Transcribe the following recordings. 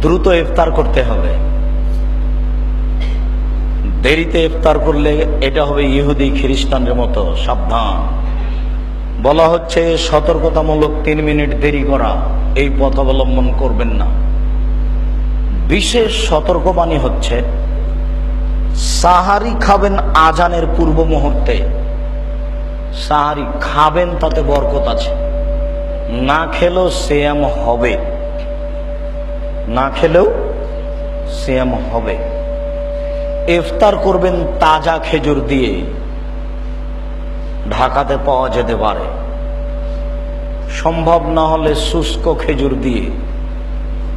দ্রুত ইফতার করতে হবে। দেরিতে ইফতার করলে এটা হবে ইহুদি খ্রিস্টানদের মতো, সাবধান। বলা হচ্ছে সতর্কতামূলক তিন মিনিট দেরি করা, এই পথ অবলম্বন করবেন না। বিশেষ সতর্কবাণী হচ্ছে, সাহারি খাবেন আজানের পূর্ব মুহূর্তে। সাহারি খাবেন তাতে বরকত আছে। না খেলেও সেম হবে। না খেলেও সেম হবে। ইফতার করবেন তাজা খেজুর দিয়ে। ঢাকাতে পাওয়া যেতে পারে। সম্ভব না হলে শুষ্ক খেজুর দিয়ে।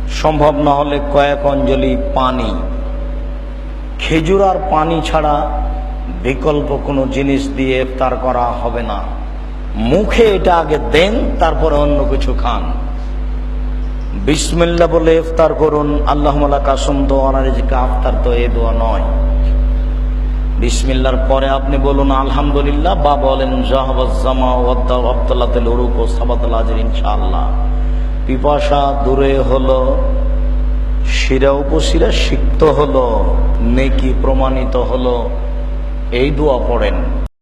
সম্ভব না হলে কয়েক অঞ্জলি পানি। খেজুর আর পানি ছাড়া বিকল্প কোনো জিনিস দিয়ে ইফতার করা হবে না। মুখে এটা আগে দেন, তারপরে অন্য কিছু খান। বিসমিল্লা বলে ইফতার করুন আল্লাহ কাসম দোয়ানা রিজিকা আফতার তো এ দোয়া নয়। বিসমিল্লার পরে আপনি বলুন, আলহামদুলিল্লাহ, বা বলেন জাহাবাজ্জামা আব্দুল্লাহ উরুক ও সাবাতুল আজির, ইনশাআল্লাহ। পিপাসা দূরে হলো, শিরা উপশিরা সিক্ত হলো, নেকি প্রমাণিত হলো, এই দোয়া পড়েন।